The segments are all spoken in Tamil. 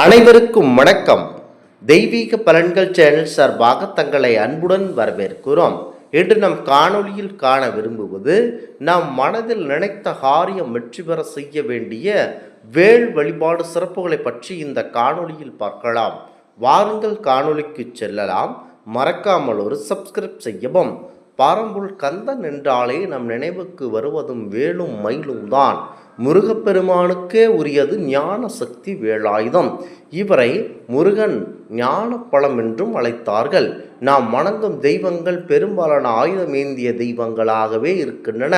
அனைவருக்கும் வணக்கம். தெய்வீக பலன்கள் சேனல் சார்பாக தங்களை அன்புடன் வரவேற்கிறோம். இன்று நம் காணொளியில் காண விரும்புவது நாம் மனதில் நினைத்த காரியம் வெற்றி பெற செய்ய வேண்டிய வேள் வழிபாடு சிறப்புகளை பற்றி இந்த காணொளியில் பார்க்கலாம். வாருங்கள் காணொளிக்கு செல்லலாம். மறக்காமல் ஒரு சப்ஸ்கிரைப் செய்யவும் பாரம்புல் கந்தன் என்றாலே நம் நினைவுக்கு வருவதும் வேலும் மயிலும் தான். முருகப்பெருமானுக்கே உரியது ஞான சக்தி வேலாயுதம் இவரை முருகன் ஞான பழம் என்றும் அழைத்தார்கள். நாம் வணங்கும் தெய்வங்கள் பெரும்பாலான ஆயுதமேந்திய தெய்வங்களாகவே இருக்கின்றன.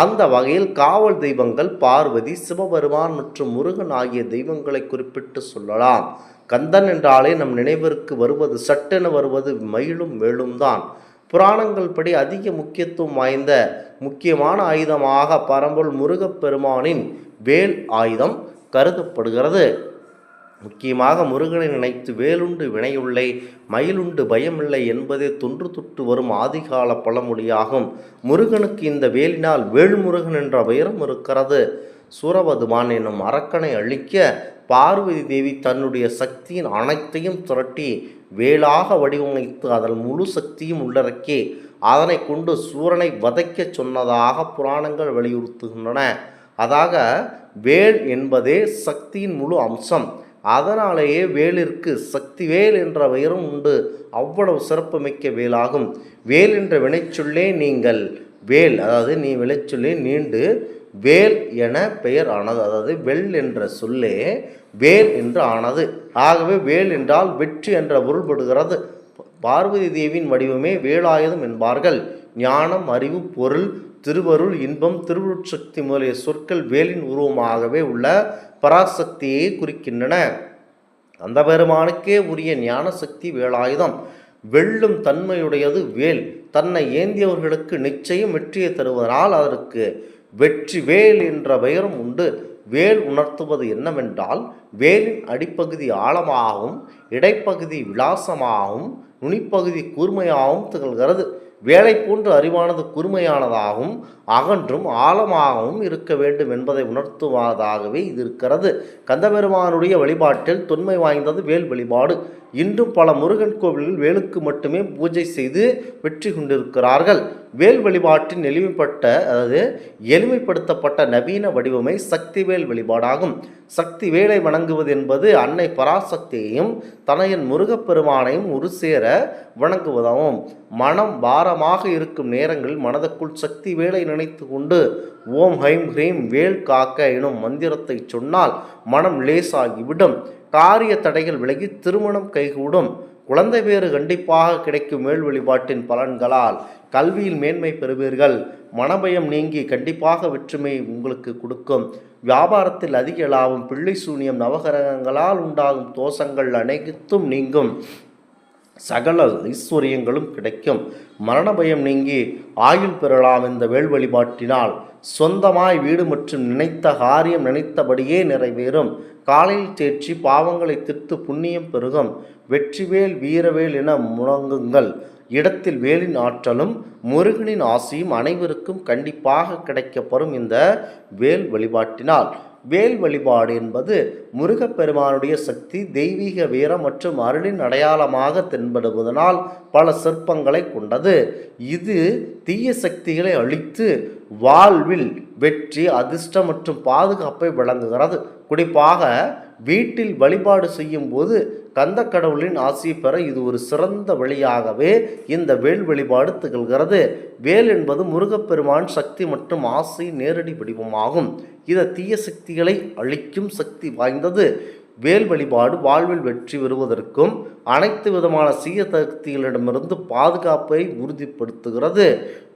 அந்த வகையில் காவல் தெய்வங்கள் பார்வதி சிவபெருமான் மற்றும் முருகன் ஆகிய தெய்வங்களை குறிப்பிட்டு சொல்லலாம். கந்தன் என்றாலே நம் நினைவிற்கு வருவது சட்டென வருவது மயிலும் வேலும் தான். புராணங்கள் படி அதிக முக்கியத்துவம் வாய்ந்த முக்கியமான ஆயுதமாக பரம்பொருள் முருகப்பெருமானின் வேல் ஆயுதம் கருதப்படுகிறது. முக்கியமாக முருகனை நினைத்து வேலுண்டு வினையுள்ளை மயிலுண்டு பயமில்லை என்பதே தொன்று தொட்டு வரும் ஆதிகால பழமொழியாகும். முருகனுக்கு இந்த வேலினால் வேல்முருகன் என்ற பெயரும் இருக்கிறது. சூரபதுமான் என்னும் அரக்கனை அழிக்க பார்வதி தேவி தன்னுடைய சக்தியின் அனைத்தையும் திரட்டி வேலாக வடிவமைத்து அதன் முழு சக்தியும் உள்ளடக்கி அதனை கொண்டு சூரனை வதைக்கச் சொன்னதாக புராணங்கள் வலியுறுத்துகின்றன. அதாக வேல் என்பதே சக்தியின் முழு அம்சம். அதனாலேயே வேலிற்கு சக்தி வேல் என்ற பெயரும் உண்டு. அவ்வளவு சிறப்புமிக்க வேலாகும் வேல் என்ற வினைச்சொல்லே நீங்கள். வேல் அதாவது நீ விளைச்சொல்லே நீண்டு வேல் என பெயர் ஆனது. அதாவது வெல் என்ற சொல்லே வேல் என்று ஆனது. ஆகவே வேல் என்றால் வெற்றி என்ற பொருள்படுகிறது. பார்வதி தேவியின் வடிவமே வேலாயுதம் என்பார்கள். ஞானம் அறிவு பொருள் திருவருள் இன்பம் திருவுருட்சக்தி முதலிய சொற்கள் வேலின் உருவமாகவே உள்ள பராசக்தியை குறிக்கின்றன. அந்த பெருமானுக்கே உரிய ஞான சக்தி வேலாயுதம். வெல்லும் தன்மையுடையது வேல். தன்னை ஏந்தியவர்களுக்கு நிச்சயம் வெற்றியை தருவதனால் அதற்கு வெற்றி வேல் என்ற பெயரும் உண்டு. வேல் உணர்த்துவது என்னவென்றால் வேலின் அடிப்பகுதி ஆழமாகவும் இடைப்பகுதி விலாசமாகவும் நுனிப்பகுதி கூர்மையாகவும் திகழ்கிறது. வேலை போன்று அறிவானது கூர்மையானதாகவும் அகன்றும் ஆழமாகவும் இருக்க வேண்டும் என்பதை உணர்த்துவதாகவே இது இருக்கிறது. கந்தபெருமானுடைய வழிபாட்டில் தொன்மை வாய்ந்தது வேல் வழிபாடு. இன்றும் பல முருகன் கோவில்கள் வேலுக்கு மட்டுமே பூஜை செய்து வெற்றி கொண்டிருக்கிறார்கள். வேல் வழிபாட்டின் எளிமைப்பட்ட அதாவது எளிமைப்படுத்தப்பட்ட நவீன வடிவமை சக்தி வேல் வழிபாடாகும். சக்தி வேலை வணங்குவது என்பது அன்னை பராசக்தியையும் தனையன் முருகப்பெருமானையும் ஒரு சேர வணங்குவதாகும். மனம் பாரமாக இருக்கும் நேரங்களில் மனதுக்குள் சக்தி வேலை நினைத்து கொண்டு ஓம் ஹைம் ஹ்ரீம் வேல் காக்க எனும் மந்திரத்தை சொன்னால் மனம் லேசாகிவிடும். காரிய தடைகள் விலகி திருமணம் கைகூடும். குழந்தை பேறு கண்டிப்பாக கிடைக்கும் மேல் வழிபாட்டின் பலன்களால் கல்வியில் மேன்மை பெறுவீர்கள். மனபயம் நீங்கி கண்டிப்பாக வெற்றுமை உங்களுக்கு கொடுக்கும். வியாபாரத்தில் அதிக லாபம் பிள்ளை சூனியம் நவகிரகங்களால் உண்டாகும் தோஷங்கள் அனைத்தும் நீங்கும். சகல ஐஸ்வர்யங்களும் கிடைக்கும். மரண பயம் நீங்கி ஆயுள் பெறலாம் இந்த வேள் வழிபாட்டினால் சொந்தமாய் வீடு மற்றும் நினைத்த காரியம் நினைத்தபடியே நிறைவேறும். காலையில் தேற்றி பாவங்களை திட்டு புண்ணியம் பெருகும். வெற்றிவேல் வீரவேல் என முழங்குங்கள். இடத்தில் வேலின் ஆற்றலும் முருகனின் ஆசையும் அனைவருக்கும் கண்டிப்பாக கிடைக்கப்பெறும் இந்த வேல் வழிபாட்டினால் வேல் வழிபாடு என்பது முருகப்பெருமானுடைய சக்தி தெய்வீக வீரம் மற்றும் அருளின் அடையாளமாக தென்படுவதனால் பல சிற்பங்களை கொண்டது. இது தீய சக்திகளை அழித்து வாழ்வில் வெற்றி அதிர்ஷ்டம் மற்றும் பாதுகாப்பை வழங்குகிறது. குறிப்பாக வீட்டில் வழிபாடு செய்யும் போது கந்த கடவுளின் ஆசியை பெற இது ஒரு சிறந்த வழியாகவே இந்த வேல் வழிபாடு திகழ்கிறது. வேல் என்பது முருகப்பெருமான் சக்தி மற்றும் ஆசை நேரடி வடிவமாகும். இது தீய சக்திகளை அழிக்கும் சக்தி வாய்ந்தது. வேல் வழிபாடு வாழ்வில் வெற்றி பெறுவதற்கும் அனைத்து விதமான சீய சக்திகளிடமிருந்து பாதுகாப்பை உறுதிப்படுத்துகிறது.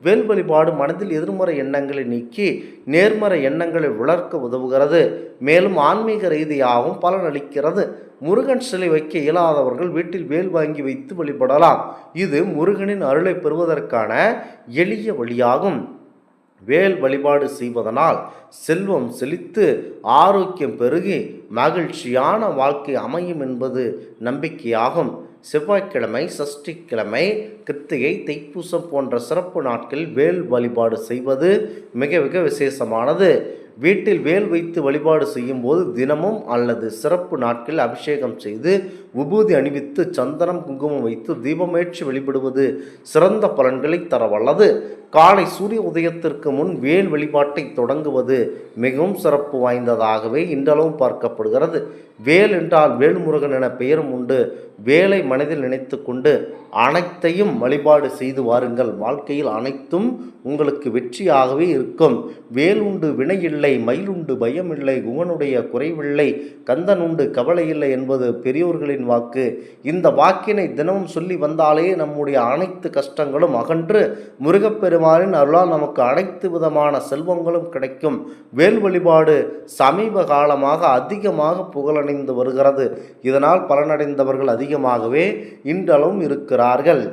வேல் வழிபாடு மனதில் எதிர்மறை எண்ணங்களை நீக்கி நேர்மறை எண்ணங்களை வளர்க்க உதவுகிறது. மேலும் ஆன்மீக ரீதியாகவும் பலனளிக்கிறது. முருகன் சிலை வைக்க இயலாதவர்கள் வீட்டில் வேல் வாங்கி வைத்து வழிபடலாம். இது முருகனின் அருளை பெறுவதற்கான எளிய வழியாகும். வேல் வழிபாடு செய்வதனால் செல்வம் செழித்து ஆரோக்கியம் பெருகி மகிழ்ச்சியான வாழ்க்கை அமையும் என்பது நம்பிக்கையாகும். செவ்வாய்க்கிழமை சஷ்டிக்கிழமை கிருத்திகை தைப்பூசம் போன்ற சிறப்பு நாட்களில் வேல் வழிபாடு செய்வது மிக மிக விசேஷமானது. வீட்டில் வேல் வைத்து வழிபாடு செய்யும் போது தினமும் அல்லது சிறப்பு நாட்களில் அபிஷேகம் செய்து விபூதி அணிவித்து சந்தனம் குங்குமம் வைத்து தீபமேற்றி வழிபடுவது சிறந்த பலன்களை தர வல்லது காலை சூரிய உதயத்திற்கு முன் வேல் வழிபாட்டை தொடங்குவது மிகவும் சிறப்பு வாய்ந்ததாகவே இன்றளவும் பார்க்கப்படுகிறது. வேல் என்றால் வேல்முருகன் என பெயரும் உண்டு. வேலை மனதில் நினைத்து கொண்டு அனைத்தையும் வழிபாடு செய்து வாருங்கள். வாழ்க்கையில் அனைத்தும் உங்களுக்கு வெற்றியாகவே இருக்கும். வேல் உண்டு இல்லை மயிலுண்டு பயமில்லை குமனுடைய குறைவில்லை கந்தனுண்டு கவலை இல்லை என்பது பெரியோர்களின் வாக்கு. இந்த வாக்கினை தினமும் சொல்லி வந்தாலே நம்முடைய அனைத்து கஷ்டங்களும் அகன்று முருகப்பெருமானின் அருளால் நமக்கு அனைத்து விதமான செல்வங்களும் கிடைக்கும். வேல் வழிபாடு சமீப காலமாக அதிகமாக புகழடைந்து வருகிறது. இதனால் பலனடைந்தவர்கள் அதிகமாகவே இன்றளவும் இருக்கிறார்கள்.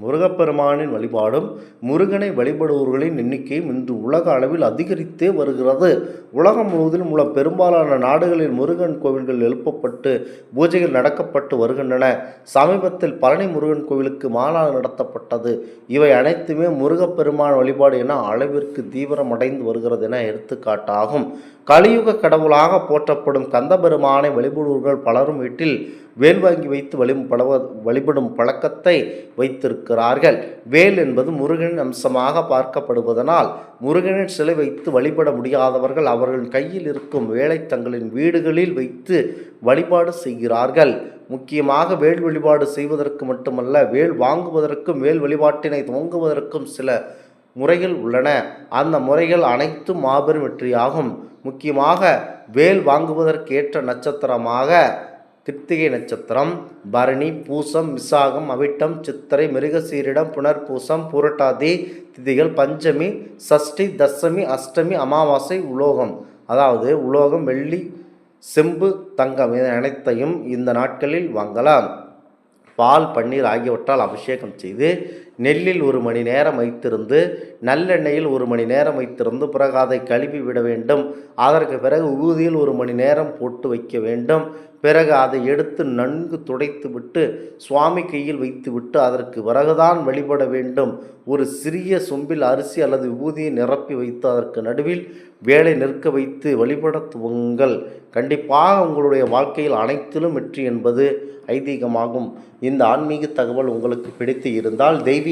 முருகப்பெருமானின் வழிபாடும் முருகனை வழிபடுபவர்களின் எண்ணிக்கையும் இன்று உலக அளவில் அதிகரித்தே வருகிறது. உலகம் முழுவதிலும் உள்ள பெரும்பாலான நாடுகளில் முருகன் கோவில்கள் எழுப்பப்பட்டு பூஜைகள் நடக்கப்பட்டு வருகின்றன. சமீபத்தில் பழனி முருகன் கோவிலுக்கு மாநாடு நடத்தப்பட்டது. இவை அனைத்துமே முருகப்பெருமான் வழிபாடு என அளவிற்கு தீவிரமடைந்து வருகிறது என எடுத்துக்காட்டாகும். கலியுக கடவுளாக போற்றப்படும் கந்தபெருமானை வழிபடுவர்கள் பலரும் வீட்டில் வேல் வாங்கி வைத்து வழி வழிபடும் பழக்கத்தை வைத்திருக்கிறார்கள். வேல் என்பது முருகனின் அம்சமாக பார்க்கப்படுவதனால் முருகனின் சிலை வைத்து வழிபட முடியாதவர்கள் அவர்கள் கையில் இருக்கும் வேலை தங்களின் வீடுகளில் வைத்து வழிபாடு செய்கிறார்கள். முக்கியமாக வேல் வழிபாடு செய்வதற்கு மட்டுமல்ல வேல் வாங்குவதற்கும் வேல் வழிபாட்டினை துவங்குவதற்கும் சில முறைகள் உள்ளன. அந்த முறைகள் அனைத்தும் மாபெரும் வெற்றியாகும். முக்கியமாக வேல் வாங்குவதற்கேற்ற நட்சத்திரமாக கிருத்திகை நட்சத்திரம் பரணி பூசம் விசாகம் அவிட்டம் சித்திரை மிருகசீரிடம் புனர்பூசம் புரட்டாதி திதிகள் பஞ்சமி சஷ்டி தசமி அஷ்டமி அமாவாசை உலோகம். அதாவது உலோகம் வெள்ளி செம்பு தங்கம் இதை அனைத்தையும் இந்த நாட்களில் வாங்கலாம். பால் பன்னீர் ஆகியவற்றால் அபிஷேகம் செய்து நெல்லில் ஒரு மணி நேரம் வைத்திருந்து நல்லெண்ணெயில் ஒரு மணி நேரம் வைத்திருந்து பிறகு அதை கழுவி விட வேண்டும். அதற்கு பிறகு உகுதியில் ஒரு மணி நேரம் போட்டு வைக்க வேண்டும். பிறகு அதை எடுத்து நன்கு துடைத்து விட்டு சுவாமி கையில் வைத்துவிட்டு அதற்கு பிறகுதான் வழிபட வேண்டும். ஒரு சிறிய சொம்பில் அரிசி அல்லது ஊதியை நிரப்பி வைத்து அதற்கு நடுவில் வேலை நிற்க வைத்து வழிபட துவங்கள். கண்டிப்பாக உங்களுடைய வாழ்க்கையில் அனைத்திலும் வெற்றி என்பது ஐதீகமாகும். இந்த ஆன்மீக தகவல் உங்களுக்கு பிடித்து இருந்தால் தெய்வீக